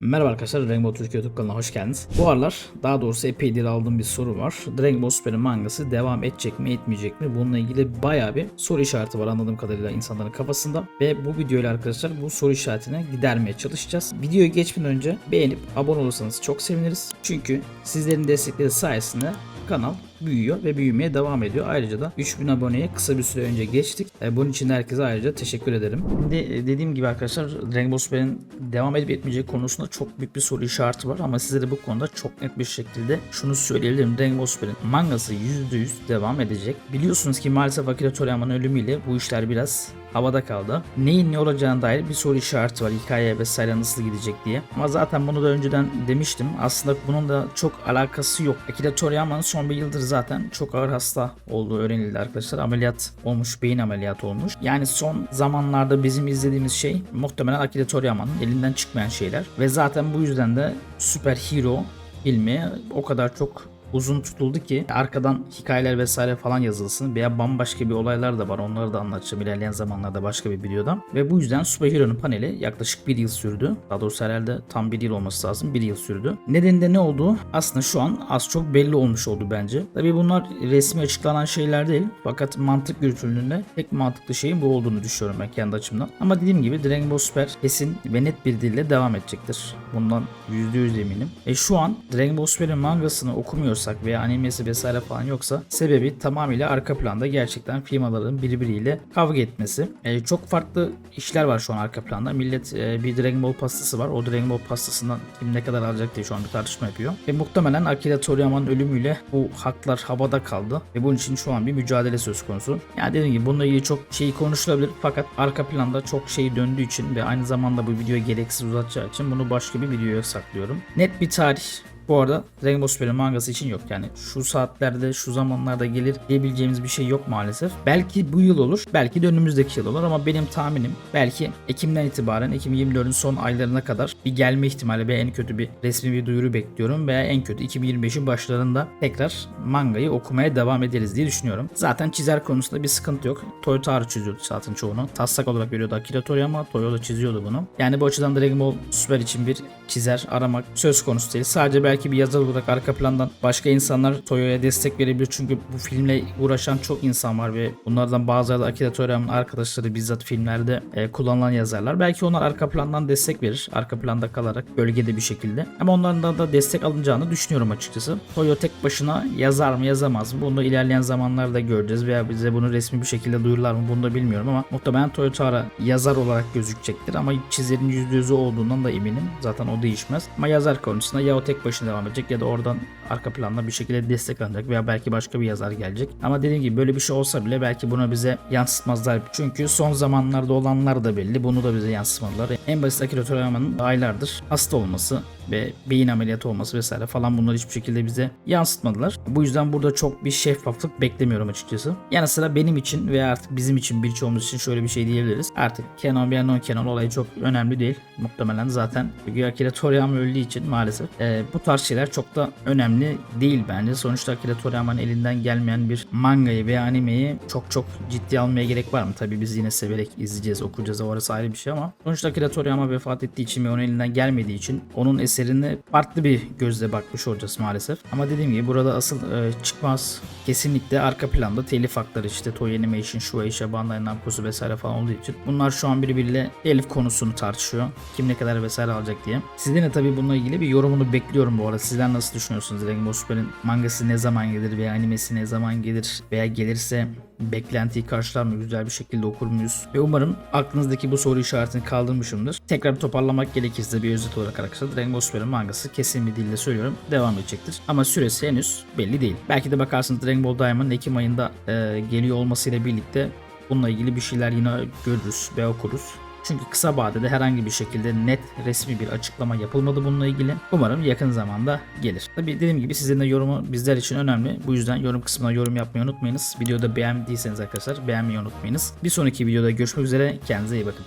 Merhaba arkadaşlar, Rainbow Türkiye YouTube kanalına hoş geldiniz. Bu aralar, daha doğrusu epeydir aldığım bir soru var. Dragon Super'in mangası devam edecek mi, etmeyecek mi? Bununla ilgili bayağı bir soru işareti var anladığım kadarıyla insanların kafasında. Ve bu videoyla arkadaşlar bu soru işaretini gidermeye çalışacağız. Videoyu geçmeden önce beğenip abone olursanız çok seviniriz. Çünkü sizlerin destekleri sayesinde kanal büyüyor ve büyümeye devam ediyor. Ayrıca da 3000 aboneye kısa bir süre önce geçtik. E, Bunun için de herkese ayrıca teşekkür ederim. Şimdi e, dediğim gibi arkadaşlar Ball Super'in devam edip etmeyeceği konusunda çok büyük bir soru işareti var ama size de bu konuda çok net bir şekilde şunu söyleyebilirim. Ball Super'in mangası %100 devam edecek. Biliyorsunuz ki maalesef Akira Toriyama'nın ölümüyle bu işler biraz havada kaldı. Neyin ne olacağına dair bir soru işareti var. Hikaye vesaire nasıl gidecek diye. Ama zaten bunu da önceden demiştim. Aslında bunun da çok alakası yok. Akira Toriyama'nın son bir yıldır zaten çok ağır hasta olduğu öğrenildi arkadaşlar. Ameliyat olmuş, beyin ameliyatı olmuş. Yani son zamanlarda bizim izlediğimiz şey muhtemelen Akira Toriyama'nın elinden çıkmayan şeyler. Ve zaten bu yüzden de süper hero filmi o kadar çok uzun tutuldu ki arkadan hikayeler vesaire falan yazılsın veya bambaşka bir olaylar da var. Onları da anlatacağım. İlerleyen zamanlarda başka bir videoda. Ve bu yüzden Superhero'nun paneli yaklaşık bir yıl sürdü. Daha doğrusu herhalde tam bir yıl olması lazım. Bir yıl sürdü. Nedeninde ne olduğu aslında şu an az çok belli olmuş oldu bence. Tabi bunlar resmi açıklanan şeyler değil. Fakat mantık yürütüldüğünde tek mantıklı şeyin bu olduğunu düşünüyorum ben kendi açımdan. Ama dediğim gibi Dragon Ball Super kesin ve net bir dille devam edecektir. Bundan %100 eminim. E şu an Dragon Ball Super'in mangasını okumuyorsak veya animesi vesaire falan yoksa sebebi tamamıyla arka planda gerçekten firmaların birbiriyle kavga etmesi. E, çok farklı işler var şu an arka planda. Millet e, bir Dragon Ball pastası var. O Dragon Ball pastasından kim ne kadar alacak diye şu an bir tartışma yapıyor. Ve muhtemelen Akira Toriyama'nın ölümüyle bu haklar havada kaldı. Ve bunun için şu an bir mücadele söz konusu. Yani dediğim gibi bununla ilgili çok şey konuşulabilir. Fakat arka planda çok şey döndüğü için ve aynı zamanda bu videoyu gereksiz uzatacağı için bunu başka bir videoya saklıyorum. Net bir tarih bu arada Ball Super'in mangası için yok. Yani şu saatlerde, şu zamanlarda gelir diyebileceğimiz bir şey yok maalesef. Belki bu yıl olur, belki de önümüzdeki yıl olur ama benim tahminim belki Ekim'den itibaren, Ekim 24'ün son aylarına kadar bir gelme ihtimali veya en kötü bir resmi bir duyuru bekliyorum veya en kötü 2025'in başlarında tekrar mangayı okumaya devam ederiz diye düşünüyorum. Zaten çizer konusunda bir sıkıntı yok. Toyotaro çiziyordu zaten çoğunu. Taslak olarak veriyordu Akira Toriyama, Toyota çiziyordu bunu. Yani bu açıdan Dragon Ball Super için bir çizer aramak söz konusu değil. Sadece belki bir yazar olarak arka plandan başka insanlar Toyo'ya destek verebilir. Çünkü bu filmle uğraşan çok insan var ve bunlardan bazıları da Akira Toriyama'nın arkadaşları bizzat filmlerde e, kullanılan yazarlar. Belki onlar arka plandan destek verir. Arka planda kalarak bölgede bir şekilde. Ama onlardan da destek alınacağını düşünüyorum açıkçası. Toyo tek başına yazar mı yazamaz mı? Bunu ilerleyen zamanlarda göreceğiz veya bize bunu resmi bir şekilde duyururlar mı? Bunu da bilmiyorum ama muhtemelen Toyotara yazar olarak gözükecektir ama çizerin %100'ü olduğundan da eminim. Zaten o değişmez. Ama yazar konusunda ya o tek başına devam edecek ya da oradan arka planda bir şekilde destek alacak veya belki başka bir yazar gelecek. Ama dediğim gibi böyle bir şey olsa bile belki bunu bize yansıtmazlar. Çünkü son zamanlarda olanlar da belli. Bunu da bize yansıtmadılar. En basit Akira Toriyama'nın aylardır hasta olması ve beyin ameliyatı olması vesaire falan bunları hiçbir şekilde bize yansıtmadılar. Bu yüzden burada çok bir şeffaflık beklemiyorum açıkçası. Yanı sıra benim için veya artık bizim için birçoğumuz için şöyle bir şey diyebiliriz. Artık canon veya non canon olayı çok önemli değil. Muhtemelen zaten Akira Toriyama öldüğü için maalesef e, bu tarz şeyler çok da önemli değil bence. Sonuçta Akira Toriyama'nın elinden gelmeyen bir mangayı veya animeyi çok çok ciddi almaya gerek var mı? Tabii biz yine severek izleyeceğiz, okuyacağız. Orası ayrı bir şey ama sonuçta Akira Toriyama vefat ettiği için ve onun elinden gelmediği için onun eserine farklı bir gözle bakmış olacağız maalesef. Ama dediğim gibi burada asıl e, çıkmaz kesinlikle arka planda telif hakları işte Toy Animation, Shueisha, Bandai Namco'su vesaire falan olduğu için bunlar şu an birbiriyle telif konusunu tartışıyor. Kim ne kadar vesaire alacak diye. Sizden de tabii bununla ilgili bir yorumunu bekliyorum bu arada. Sizler nasıl düşünüyorsunuz? Dragon Ball Super'in mangası ne zaman gelir veya animesi ne zaman gelir veya gelirse beklentiyi karşılar mı? Güzel bir şekilde okur muyuz? Ve umarım aklınızdaki bu soru işaretini kaldırmışımdır. Tekrar bir toparlamak gerekirse bir özet olarak arkadaşlar Dragon Ball Super'in mangası kesin bir dille söylüyorum devam edecektir. Ama süresi henüz belli değil. Belki de bakarsınız Dragon Ball Diamond Ekim ayında e, geliyor olmasıyla birlikte bununla ilgili bir şeyler yine görürüz ve okuruz. Çünkü kısa vadede herhangi bir şekilde net resmi bir açıklama yapılmadı bununla ilgili. Umarım yakın zamanda gelir. Tabi dediğim gibi sizin de yorumu bizler için önemli. Bu yüzden yorum kısmına yorum yapmayı unutmayınız. Videoda beğendiyseniz arkadaşlar beğenmeyi unutmayınız. Bir sonraki videoda görüşmek üzere. Kendinize iyi bakın.